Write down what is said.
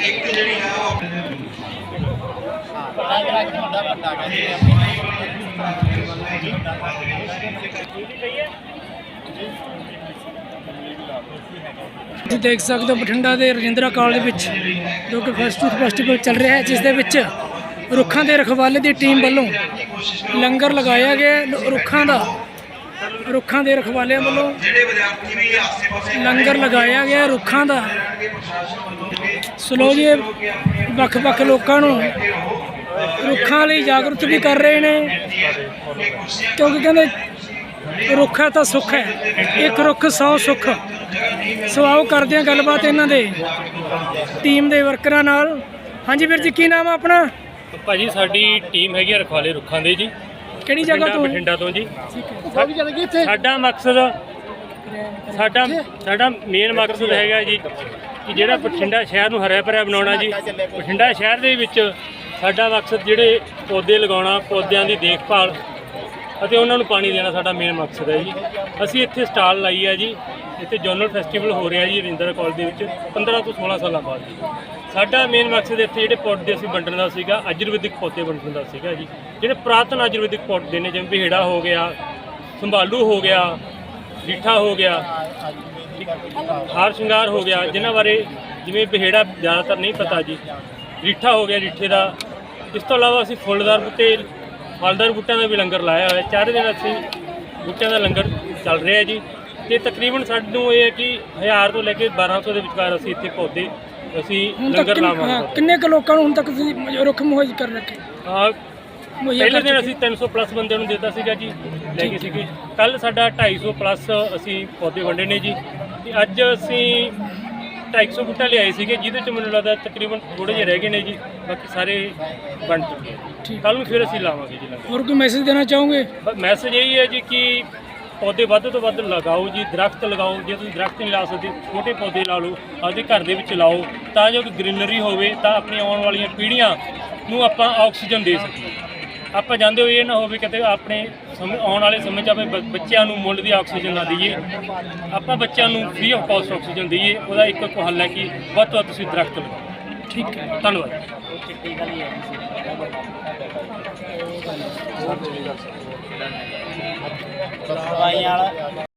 ਇੱਕ ਜਿਹੜੀ ਆ ਉਹ ਤੁਸੀਂ ਦੇਖ ਸਕਦੇ ਹੋ ਬਠਿੰਡਾ ਦੇ ਰਜਿੰਦਰਾ ਕਾਲਜ ਵਿੱਚ ਜੋ ਕਿ ਫਸਟ ਯੂਥ ਫੈਸਟੀਵਲ ਚੱਲ ਰਿਹਾ ਹੈ, ਜਿਸ ਦੇ ਵਿੱਚ ਰੁੱਖਾਂ ਦੇ ਰਖਵਾਲੇ ਦੀ ਟੀਮ ਵੱਲੋਂ ਲੰਗਰ ਲਗਾਇਆ ਗਿਆ ਰੁੱਖਾਂ ਦਾ ਰੁੱਖਾਂ ਦੇ ਰਖਵਾਲਿਆਂ ਵੱਲੋਂ ਜਿਹੜੇ ਵਿਦਿਆਰਥੀ ਵੀ ਆਸੇ-ਪਾਸੇ ਲੰਗਰ ਲਗਾਇਆ ਗਿਆ ਰੁੱਖਾਂ ਦਾ। ਸਲੋ ਜੀ ਵੱਖ-ਵੱਖ ਲੋਕਾਂ ਨੂੰ ਰੁੱਖਾਂ ਲਈ ਜਾਗਰੂਕ ਵੀ ਕਰ ਰਹੇ ਨੇ। ਕਿਉਂਕਿ ਕਹਿੰਦੇ ਰੁੱਖ ਹੈ ਤਾਂ ਸੁੱਖ ਹੈ। ਇੱਕ ਰੁੱਖ 100 ਸੁੱਖ। ਸੋ ਆਓ ਕਰਦੇ ਹਾਂ ਗੱਲਬਾਤ ਇਹਨਾਂ ਦੇ। ਟੀਮ ਦੇ ਵਰਕਰਾਂ ਨਾਲ। ਹਾਂਜੀ ਵੀਰ ਜੀ ਕੀ ਨਾਮ ਆ ਆਪਣਾ? ਭਾਜੀ ਸਾਡੀ ਟੀਮ ਹੈਗੀ ਆ ਰਖਵਾਲੇ ਰੁੱਖਾਂ ਦੇ ਜੀ। ਕਿਹੜੀ ਜਗ੍ਹਾ ਬਠਿੰਡਾ ਤੋਂ? ਬਠਿੰਡਾ ਤੋਂ ਜੀ। ਸਾਡੀ ਇੱਥੇ? ਮਕਸਦ ਸਾਡਾ ਸਾਡਾ ਮੇਨ ਮਕਸਦ ਹੈਗਾ ਜੀ ਕਿ ਜਿਹੜਾ ਬਠਿੰਡਾ ਸ਼ਹਿਰ ਨੂੰ ਹਰਿਆ ਭਰਿਆ ਬਣਾਉਣਾ ਜੀ। ਬਠਿੰਡਾ ਸ਼ਹਿਰ ਦੇ ਵਿੱਚ ਸਾਡਾ ਮਕਸਦ ਜਿਹੜੇ ਪੌਦੇ ਲਗਾਉਣਾ ਪੌਦਿਆਂ ਦੀ ਦੇਖਭਾਲ ਅਤੇ ਉਹਨਾਂ ਨੂੰ ਪਾਣੀ ਦੇਣਾ ਸਾਡਾ ਮੇਨ ਮਕਸਦ ਹੈ ਜੀ। ਅਸੀਂ ਇੱਥੇ ਸਟਾਲ ਲਾਈ ਹੈ ਜੀ। ਇੱਥੇ ਜਨਰਲ ਫੈਸਟੀਵਲ ਹੋ ਰਿਹਾ ਜੀ ਰਿੰਦਰ ਕਾਲਜ ਦੇ ਵਿੱਚ 15 ਤੋਂ 16 ਸਾਲਾਂ ਬਾਅਦ ਜੀ। ਸਾਡਾ ਮੇਨ ਮਕਸਦ ਇੱਥੇ ਜਿਹੜੇ ਪੌਦੇ ਅਸੀਂ ਵੰਡਣ ਦਾ ਸੀਗਾ, ਆਯੁਰਵੈਦਿਕ ਪੌਦੇ ਵੰਡਣ ਦਾ ਸੀਗਾ ਜੀ। ਜਿਹੜੇ ਪੁਰਾਤਨ ਆਯੁਰਵੈਦਿਕ ਪੌਦੇ ਨੇ, ਜਿਵੇਂ ਬਿਹੜਾ ਹੋ ਗਿਆ, ਸੰਭਾਲੂ ਹੋ ਗਿਆ, ਰੀਠਾ ਹੋ ਗਿਆ, ਹਾਰ ਸ਼ਿੰਗਾਰ ਹੋ ਗਿਆ, ਜਿਨ੍ਹਾਂ ਬਾਰੇ ਜਿਵੇਂ ਬਿਹੜਾ ਜ਼ਿਆਦਾਤਰ ਨਹੀਂ ਪਤਾ ਜੀ। ਰੀਠਾ ਹੋ ਗਿਆ ਰੀਠੇ ਦਾ। ਇਸ ਤੋਂ ਇਲਾਵਾ ਅਸੀਂ ਫੁੱਲਦਾਰ ਬੂਟੇ, ਫਲਦਾਰ ਬੂਟਿਆਂ ਦਾ ਵੀ ਲੰਗਰ ਲਾਇਆ ਹੋਇਆ। ਚਾਰੇ ਦਿਨ ਅਸੀਂ ਬੂਟਿਆਂ ਦਾ ਲੰਗਰ ਚੱਲ ਰਿਹਾ ਜੀ। ਤੇ ਤਕਰੀਬਨ ਸਾਨੂੰ ਇਹ ਹੈ ਕਿ 1000 ਤੋਂ ਲੈ ਕੇ 1200 ਦੇ ਵਿਚਕਾਰ ਅਸੀਂ ਇੱਥੇ ਪੌਦੇ ਅਸੀਂ ਹੁਣ ਤੱਕ ਲੰਗਰ ਕਿੰਨ- ਹਾਂ, ਲਾਵਾਂਗੇ ਕਿੰਨੇ ਕੁ ਲੋਕਾਂ ਨੂੰ ਹੁਣ ਤੱਕ ਤੁਸੀਂ ਰੁੱਖ ਮੁਹੱਈਆ ਕਰ ਰੱਖੇ? ਹਾਂ ਮੁਹੱਈਆ ਪਹਿਲੇ ਕਰ ਦਿਨ ਚੁੱਕੇ? ਅਸੀਂ 300 ਪਲੱਸ ਬੰਦਿਆਂ ਨੂੰ ਦਿੱਤਾ ਸੀਗਾ ਜੀ ਲੈ ਗਏ ਸੀਗੇ ਕੱਲ ਸਾਡਾ 250 ਪਲੱਸ ਅਸੀਂ ਪੌਦੇ ਵੰਡੇ ਨੇ ਜੀ। ਤੇ ਅੱਜ ਅਸੀਂ 250 ਬੂਟਾ ਲਿਆਏ ਸੀਗੇ ਜਿਹਦੇ ਚ ਮੈਨੂੰ ਲੱਗਦਾ ਤਕਰੀਬਨ ਥੋੜੇ ਜਿਹੇ ਰਹਿ ਗਏ ਨੇ ਜੀ ਬਾਕੀ ਸਾਰੇ ਬਣ ਚੁੱਕੇ ਠੀਕ। ਕੱਲ ਨੂੰ ਫਿਰ ਅਸੀਂ ਲਾਵਾਂਗੇ ਜੀ ਲੰਗਰ। ਹੋਰ ਕੋਈ ਮੈਸੇਜ ਦੇਣਾ ਚਾਹੋਗੇ? ਮੈਸੇਜ ਇਹ ਹੈ ਜੀ ਕਿ ਪੌਦੇ ਵੱਧ ਤੋਂ ਵੱਧ ਲਗਾਓ ਜੀ ਦਰਖਤ ਲਗਾਓ ਜੇ ਤੁਸੀਂ ਦਰਖਤ ਨਹੀਂ ਲਾ ਸਕਦੇ ਛੋਟੇ ਪੌਦੇ ਲਾ ਲਓ ਆਪਦੇ ਘਰ ਦੇ ਵਿੱਚ ਲਾਓ ਤਾਂ ਜੋ ਕਿ ਗ੍ਰੀਨਰੀ ਹੋਵੇ ਤਾਂ ਆਪਣੀ ਆਉਣ ਵਾਲੀਆਂ ਪੀੜ੍ਹੀਆਂ ਨੂੰ ਆਪਾਂ ਆਕਸੀਜਨ ਦੇ ਸਕੀਏ। ਆਪਾਂ ਜਾਂਦੇ ਹੋਏ ਇਹ ਨਾ ਹੋਵੇ ਕਿਤੇ ਆਪਣੇ ਸਮੇਂ ਆਉਣ ਵਾਲੇ ਸਮੇਂ 'ਚ ਆਪਣੇ ਬ- ਬੱਚਿਆਂ ਨੂੰ ਮੁੱਲ ਦੀ ਆਕਸੀਜਨ ਨਾ ਦਈਏ। ਆਪਾਂ ਬੱਚਿਆਂ ਨੂੰ ਫ੍ਰੀ ਆਫ ਕਾਸਟ ਆਕਸੀਜਨ ਦਈਏ ਉਹਦਾ ਇੱਕ ਇੱਕ ਹੱਲ ਹੈ ਕਿ ਵੱਧ ਤੋਂ ਵੱਧ ਤੁਸੀਂ ਦਰਖਤ ਲਗਾਓ। ਠੀਕ ਹੈ। ਧੰਨਵਾਦ। ਦਵਾਈਆਂ ਵਾਲਾ